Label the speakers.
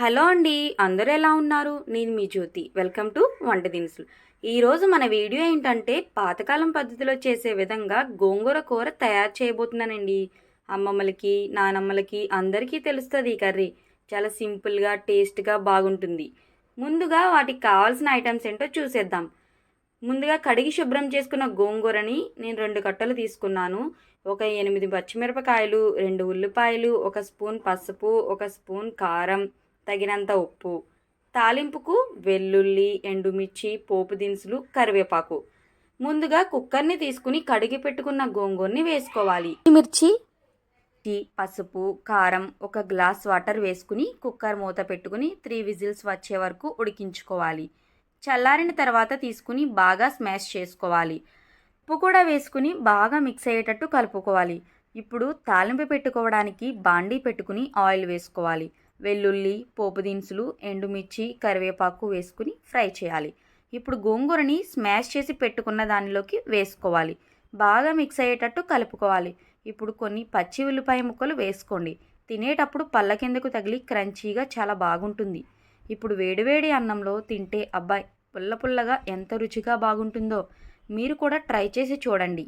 Speaker 1: Hello అండి అందరూ ఎలా ఉన్నారు? నేను మీ జ్యోతి. వెల్కమ్ టు వంట దినుసులు. ఈరోజు మన వీడియో ఏంటంటే పాతకాలం పద్ధతిలో చేసే విధంగా గోంగూర కూర తయారు చేయబోతున్నానండి. అమ్మమ్మలకి నానమ్మలకి అందరికీ తెలుస్తుంది ఈ కర్రీ. చాలా సింపుల్గా టేస్ట్గా బాగుంటుంది. ముందుగా వాటికి కావాల్సిన ఐటమ్స్ ఏంటో చూసేద్దాం. ముందుగా కడిగి శుభ్రం చేసుకున్న గోంగూరని నేను రెండు కట్టలు తీసుకున్నాను. ఒక ఎనిమిది పచ్చిమిరపకాయలు రెండు ఉల్లిపాయలు ఒక స్పూన్ పసుపు ఒక స్పూన్ కారం తగినంత ఉప్పు తాలింపుకు వెల్లుల్లి ఎండుమిర్చి పోపు దినుసులు కరివేపాకు. ముందుగా కుక్కర్ని తీసుకుని కడిగి పెట్టుకున్న గోంగూరని వేసుకోవాలి. మిర్చి పసుపు కారం ఒక గ్లాస్ వాటర్ వేసుకుని కుక్కర్ మూత పెట్టుకుని త్రీ విజిల్స్ వచ్చే వరకు ఉడికించుకోవాలి. చల్లారిన తర్వాత తీసుకుని బాగా స్మాష్ చేసుకోవాలి. ఉప్పు కూడా వేసుకుని బాగా మిక్స్ అయ్యేటట్టు కలుపుకోవాలి. ఇప్పుడు తాలింపు పెట్టుకోవడానికి బాండీ పెట్టుకుని ఆయిల్ వేసుకోవాలి. వెల్లుల్లి పోపు దినుసులు ఎండుమిర్చి కరివేపాకు వేసుకుని ఫ్రై చేయాలి. ఇప్పుడు గోంగూరని స్మాష్ చేసి పెట్టుకున్న దానిలోకి వేసుకోవాలి. బాగా మిక్స్ అయ్యేటట్టు కలుపుకోవాలి. ఇప్పుడు కొన్ని పచ్చి ఉల్లిపాయ ముక్కలు వేసుకోండి. తినేటప్పుడు పళ్ళ కిందకు తగిలి క్రంచీగా చాలా బాగుంటుంది. ఇప్పుడు వేడివేడి అన్నంలో తింటే అబ్బాయి పుల్ల పుల్లగా ఎంత రుచిగా బాగుంటుందో మీరు కూడా ట్రై చేసి చూడండి.